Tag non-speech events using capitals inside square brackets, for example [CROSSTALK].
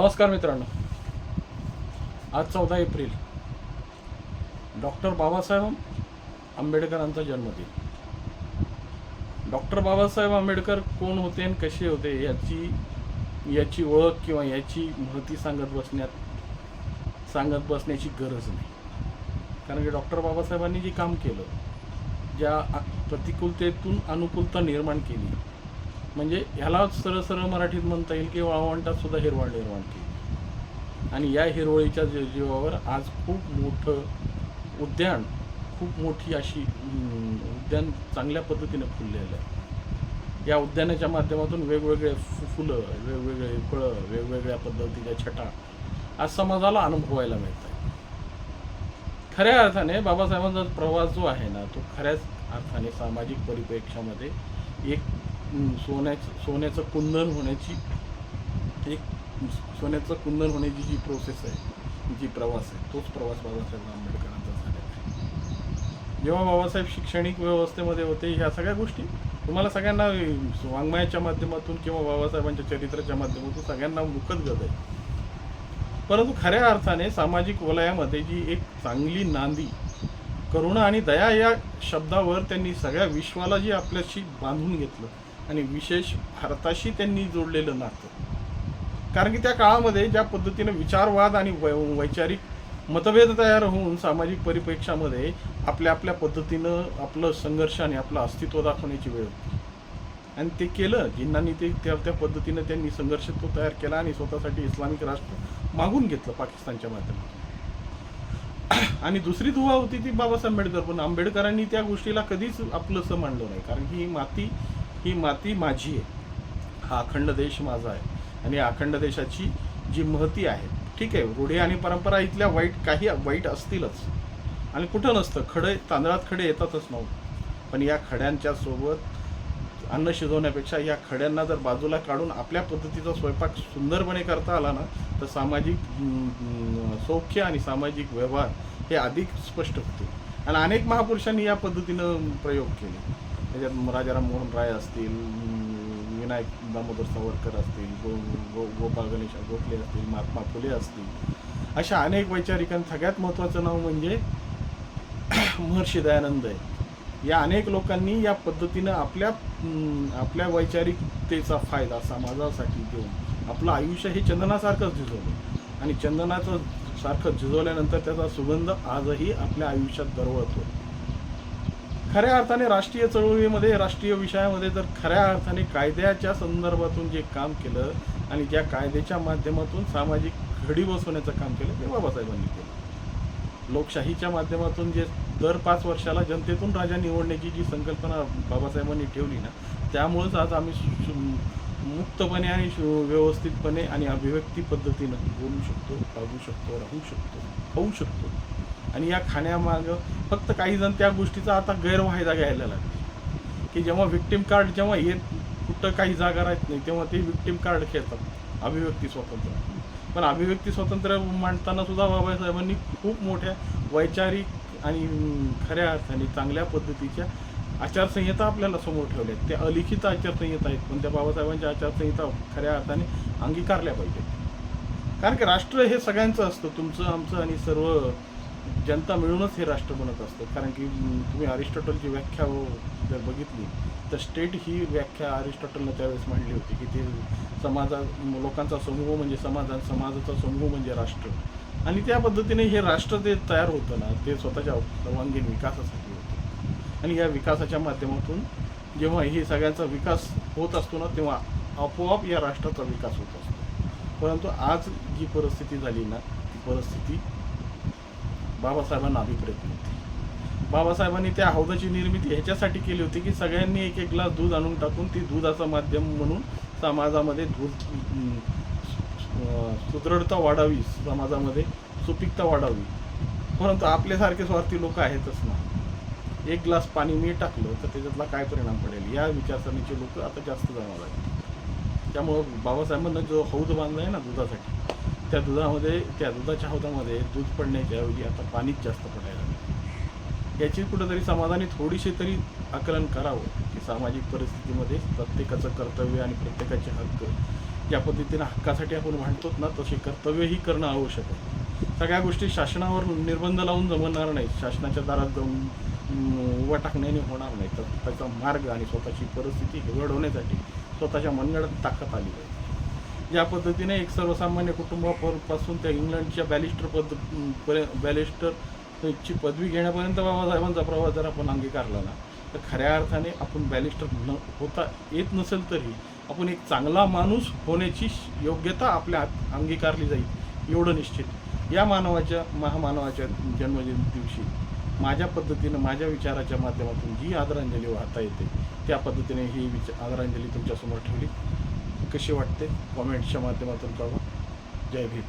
नमस्कार मित्रांनो. आज चौदा एप्रिल. डॉक्टर बाबासाहेब आंबेडकरांचा जन्मदिन. डॉक्टर बाबासाहेब आंबेडकर कोण होते आणि कसे होते याची याची ओळख किंवा याची माहिती सांगत बसण्यात सांगत बसण्याची गरज नाही. कारण की डॉक्टर बाबासाहेबांनी जे काम केलं ज्या प्रतिकूलतेतून अनुकूलता निर्माण केली म्हणजे ह्याला सरळ सरळ मराठीत म्हणता येईल की वाळवंटात सुद्धा हिरवळ निर्माण केली. आणि या हिरवळीच्या जीवावर आज खूप मोठं उद्यान खूप मोठी अशी उद्यान चांगल्या पद्धतीने फुललेलं आहे. या उद्यानाच्या माध्यमातून वेगवेगळे फुलं वेगवेगळे फळं वेगवेगळ्या पद्धतीच्या छटा आज समाजाला अनुभवायला मिळत आहे खऱ्या अर्थाने बाबासाहेबांचा प्रवास जो आहे ना तो खऱ्याच अर्थाने सामाजिक परिप्रेक्ष्यामध्ये एक सोन्याचं सोन्याचं कुंदन होण्याची एक सोन्याचं कुंदन होण्याची जी प्रोसेस आहे जी प्रवास आहे तोच प्रवास बाबासाहेब आंबेडकरांचा झालेला आहे. जेव्हा बाबासाहेब शैक्षणिक व्यवस्थेमध्ये होते ह्या सगळ्या गोष्टी तुम्हाला सगळ्यांना वाङ्मयाच्या माध्यमातून किंवा बाबासाहेबांच्या चरित्राच्या माध्यमातून सगळ्यांना मुखच गत आहे. परंतु खऱ्या अर्थाने सामाजिक वलयामध्ये जी एक चांगली नांदी करुणा आणि दया या शब्दावर त्यांनी सगळ्या विश्वाला जी आपल्याशी बांधून घेतलं आणि विशेष भारताशी त्यांनी जोडलेलं नातं. कारण की त्या काळामध्ये ज्या पद्धतीनं विचारवाद आणि वै वैचारिक मतभेद तयार होऊन सामाजिक परिप्रेक्षामध्ये आपल्या आपल्या पद्धतीनं आपलं संघर्ष आणि आपलं अस्तित्व दाखवण्याची वेळ होती. आणि ते केलं जिन्नांनी ते त्या त्या पद्धतीनं त्यांनी संघर्ष तो तयार केला आणि स्वतःसाठी इस्लामिक राष्ट्र मागून घेतलं पाकिस्तानच्या माध्यमातून. आणि दुसरी दुवा होती ती बाबासाहेब आंबेडकर पण आंबेडकरांनी त्या गोष्टीला कधीच आपलंसं मांडलं नाही. कारण ही माती ही माती माझी आहे. हा अखंड देश माझा आहे. आणि या अखंड देशाची जी महती आहे ठीक आहे रूढी आणि परंपरा इथल्या वाईट काही वाईट असतीलच. आणि कुठं नसतं खडे तांदळात खडे येतातच नव्हतं पण या खड्यांच्या सोबत अन्न शिजवण्यापेक्षा या खड्यांना जर बाजूला काढून आपल्या पद्धतीचा स्वयंपाक सुंदरपणे करता आला ना तर सामाजिक सौख्य आणि सामाजिक व्यवहार हे अधिक स्पष्ट होते. आणि अनेक महापुरुषांनी या पद्धतीनं प्रयोग केले. त्याच्यात राजाराम मोहन राय असतील विनायक दामोदर सावरकर असतील गो गो गोपाळ गणेश गोखले असतील महात्मा फुले असतील अशा अनेक वैचारिकांना सगळ्यात महत्त्वाचं नाव म्हणजे [CLEARS THROAT] महर्षी दयानंद आहे या अनेक लोकांनी या पद्धतीनं आपल्या आपल्या वैचारिकतेचा फायदा समाजासाठी देऊन आपलं आयुष्य हे चंदनासारखंच झिजवलं. आणि चंदनाचं सारखं झिजवल्यानंतर त्याचा सुगंध आजही आपल्या आयुष्यात दरवळतो खऱ्या अर्थाने राष्ट्रीय चळवळीमध्ये राष्ट्रीय विषयामध्ये जर खऱ्या अर्थाने कायद्याच्या संदर्भातून जे काम केलं आणि ज्या कायद्याच्या माध्यमातून सामाजिक घडी बसवण्याचं काम केलं ते बाबासाहेबांनी केलं. लोकशाहीच्या माध्यमातून जे दर पाच वर्षाला जनतेतून राजा निवडण्याची जी संकल्पना बाबासाहेबांनी ठेवली ना त्यामुळंच आज आम्ही मुक्तपणे आणि व्यवस्थितपणे आणि अभिव्यक्ती पद्धतीनं बोलू शकतो वागू शकतो राहू शकतो खाऊ शकतो. आणि या खाण्यामागं फक्त काही जण त्या गोष्टीचा आता गैरवायदा घ्यायला लागले. की जेव्हा विक्टीम कार्ड जेव्हा येत कुठं काही जागा राहत नाही तेव्हा ते विक्टीम कार्ड खेळतात. अभिव्यक्ती स्वातंत्र्य. पण अभिव्यक्ती स्वातंत्र्य मांडताना सुद्धा बाबासाहेबांनी खूप मोठ्या वैचारिक आणि खऱ्या अर्थाने चांगल्या पद्धतीच्या आचारसंहिता आपल्याला समोर ठेवल्या आहेत. त्या अलिखित आचारसंहिता आहेत पण त्या बाबासाहेबांच्या आचारसंहिता खऱ्या अर्थाने अंगीकारल्या पाहिजेत. कारण की राष्ट्र हे सगळ्यांचं असतं. तुमचं आमचं आणि सर्व जनता मिळूनच हे राष्ट्र बनत असतं. कारण की तुम्ही अरिस्टॉटलची व्याख्या हो जर बघितली तर स्टेट ही व्याख्या अरिस्टॉटलनं त्यावेळेस मांडली होती की ते समाजा लोकांचा समूह म्हणजे समाज आणि समाजाचा समूह म्हणजे राष्ट्र. आणि त्या पद्धतीने हे राष्ट्र जे तयार होतं ना ते स्वतःच्या सर्वांगीण विकासासाठी होतं. आणि या विकासाच्या माध्यमातून जेव्हा हे सगळ्यांचा विकास होत असतो ना तेव्हा आपोआप या राष्ट्राचा विकास होत असतो. परंतु आज जी परिस्थिती झाली ना ती परिस्थिती बाबासाहेबांना अभिप्रेत नव्हती. बाबासाहेबांनी त्या हौदाची निर्मिती ह्याच्यासाठी केली होती की सगळ्यांनी एक एक ग्लास दूध आणून टाकून ती दुधाचं माध्यम म्हणून समाजामध्ये दूध सुदृढता वाढावी समाजामध्ये सुपीकता वाढावी. परंतु आपल्यासारखे स्वार्थी लोक आहेतच ना. एक ग्लास पाणी मी टाकलं तर त्याच्यातला काय परिणाम पडेल? या विचारसरणीचे लोक आता जास्त जाणार आहेत त्यामुळं बाबासाहेबांना जो हौद बांधला आहे ना दुधासाठी त्या दुधामध्ये त्या दुधाच्या हौदामध्ये दूध पडण्याच्या ऐवजी आता पाणीच जास्त पडायला लागलं. याची कुठंतरी समाजाने थोडीशी तरी आकलन करावं की सामाजिक परिस्थितीमध्ये प्रत्येकाचं कर्तव्य आणि प्रत्येकाचे हक्क ज्या पद्धतीनं हक्कासाठी आपण भांडतोत ना तसे कर्तव्यही करणं आवश्यक आहे. सगळ्या गोष्टी शासनावर निर्बंध लावून जमणार नाही शासनाच्या दारात जाऊन अं, उभा टाकण्याने होणार नाही तर त्याचा मार्ग आणि स्वतःची परिस्थिती घडवण्यासाठी स्वतःच्या मनगडात ताकद आली पाहिजे. ज्या पद्धतीने एक सर्वसामान्य कुटुंबापासून त्या इंग्लंडच्या बॅलिस्टर पद पर्यंत बॅलिस्टरची पदवी घेण्यापर्यंत बाबासाहेबांचा प्रवास जर आपण अंगीकारला ना तर खऱ्या अर्थाने आपण बॅलिस्टर न होता येत नसेल तरी आपण एक चांगला माणूस होण्याची योग्यता आपल्या आत अंगीकारली जाईल एवढं निश्चित. या मानवाच्या महामानवाच्या जन्मजयंती दिवशी माझ्या पद्धतीनं माझ्या विचाराच्या माध्यमातून जी आदरांजली वाहता येते त्या पद्धतीने ही विचार आदरांजली तुमच्यासमोर ठेवली. कशी वाटते? कॉमेंट्सच्या माध्यमातून कळवा. जय भीम.